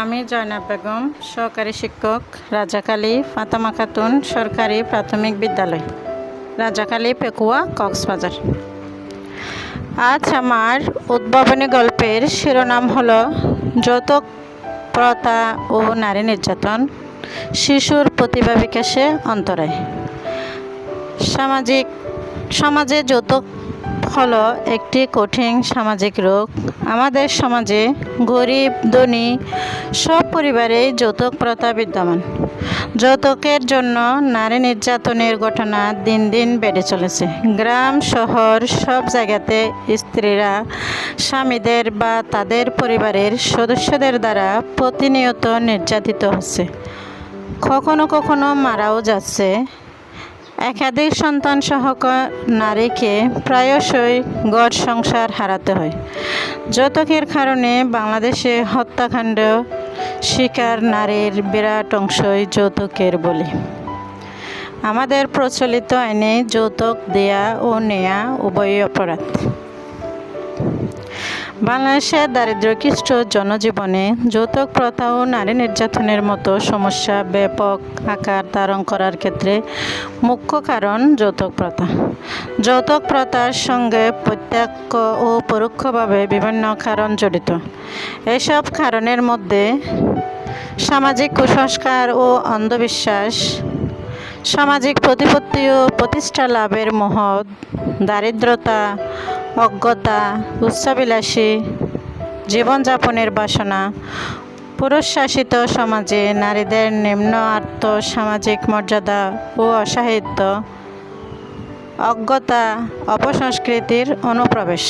আমি জয়নাব বেগম, সহকারী শিক্ষক রাজাকালী ফাতামা খাতুন, সরকারি প্রাথমিক বিদ্যালয় রাজাকালী পেকুয়া, কক্সবাজার। আজ আমার উদ্ভাবনী গল্পের শিরোনাম হল যৌতুক, প্রথা ও নারী নির্যাতন, শিশুর প্রতিভা বিকাশে অন্তরায়। সামাজিক, সমাজে যৌতুক হলো একটি কঠিন সামাজিক রোগ। আমাদের সমাজে গরিব, ধনী সব পরিবারেই যৌতুক প্রথা বিদ্যমান। যৌতুকের জন্য নারী নির্যাতনের ঘটনা দিন দিন বেড়ে চলেছে। গ্রাম, শহর, সব জায়গাতে স্ত্রীরা স্বামীদের বা তাদের পরিবারের সদস্যদের দ্বারা প্রতিনিয়ত নির্যাতিত হচ্ছে। কখনো কখনো মারাও যাচ্ছে। একাধিক সন্তান সহক নারীকে প্রায়শই গড় সংসার হারাতে হয়। যৌতুকের কারণে বাংলাদেশে হত্যাকাণ্ড শিকার নারীর বিরাট অংশই যৌতুকের বলি। আমাদের প্রচলিত আইনে যৌতুক দেয়া ও নেয়া উভয় অপরাধ। বাংলাদেশের দারিদ্র্যকৃষ্ট জনজীবনে যৌতুক, প্রথা ও নারী নির্যাতনের মতো সমস্যা ব্যাপক আকার ধারণ করার ক্ষেত্রে মুখ্য কারণ যৌতুক, প্রথা। যৌতুক, প্রথার সঙ্গে প্রত্যক্ষ ও পরোক্ষভাবে বিভিন্ন কারণ জড়িত। এসব কারণের মধ্যে সামাজিক কুসংস্কার ও অন্ধবিশ্বাস, সামাজিক প্রতিপত্তি ও প্রতিষ্ঠা লাভের মহৎ দারিদ্রতা অজ্ঞতা উচ্চাবিলাসী জীবনযাপনের বাসনা। পুরুষ শাসিত সমাজে নারীদের নিম্ন আত্ম সামাজিক মর্যাদা ও অসাহিত্য। অজ্ঞতা, অপসংস্কৃতির অনুপ্রবেশ।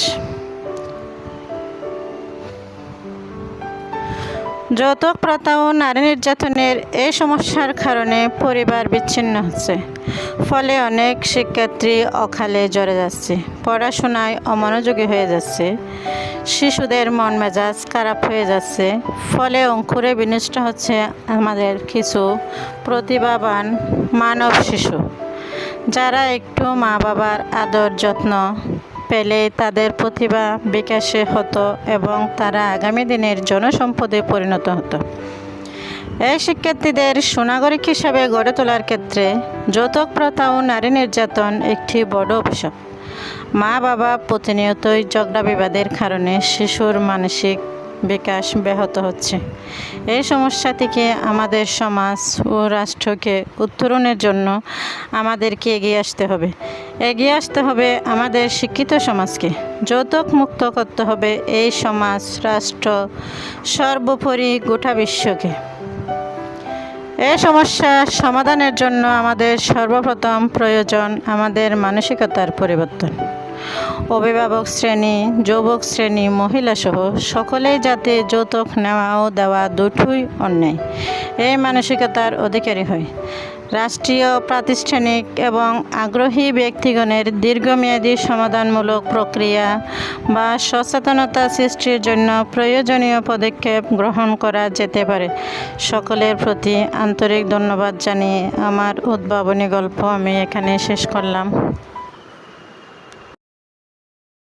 যৌতুক, প্রথা ও নারী নির্যাতনের এই সমস্যার কারণে পরিবার বিচ্ছিন্ন হচ্ছে। ফলে অনেক শিক্ষার্থী অকালে জড়ে যাচ্ছে, পড়াশোনায় অমনোযোগী হয়ে যাচ্ছে, শিশুদের মন মেজাজ খারাপ হয়ে যাচ্ছে, ফলে অঙ্কুরে বিনষ্ট হচ্ছে আমাদের কিছু প্রতিভাবান মানব শিশু, যারা একটু মা বাবার আদর, যত্ন পেলে তাদের প্রতিভা বিকাশে হতো এবং তারা আগামী দিনের জনসম্পদে পরিণত হতো। এই শিক্ষার্থীদের সুনাগরিক হিসাবে গড়ে তোলার ক্ষেত্রে যৌতুক, প্রথা ও নারী নির্যাতন একটি বড় অভিশাপ। মা, বাবা প্রতিনিয়তই ঝগড়া বিবাদের কারণে শিশুর মানসিক বিকাশ ব্যাহত হচ্ছে। এই সমস্যা থেকে আমাদের সমাজ ও রাষ্ট্রকে উত্তরণের জন্য আমাদেরকে এগিয়ে আসতে হবে। এগিয়ে আসতে হবে আমাদের শিক্ষিত সমাজকে। যৌতুক মুক্ত করতে হবে এই সমাজ, রাষ্ট্র, সর্বোপরি গোটা বিশ্বকে। এই সমস্যা সমাধানের জন্য আমাদের সর্বপ্রথম প্রয়োজন আমাদের মানসিকতার পরিবর্তন। অভিভাবক শ্রেণি, যুবক শ্রেণি, মহিলাসহ সকলেই যাতে যৌতুক নেওয়া ও দেওয়া দুটোই অন্যায়। এই মানসিকতার অধিকারী হয়। রাষ্ট্রীয়, প্রাতিষ্ঠানিক এবং আগ্রহী ব্যক্তিগণের দীর্ঘমেয়াদী সমাধানমূলক প্রক্রিয়া বা সচেতনতা সৃষ্টির জন্য প্রয়োজনীয় পদক্ষেপ গ্রহণ করা যেতে পারে। সকলের প্রতি আন্তরিক ধন্যবাদ জানিয়ে আমার উদ্ভাবনী গল্প আমি এখানে শেষ করলাম।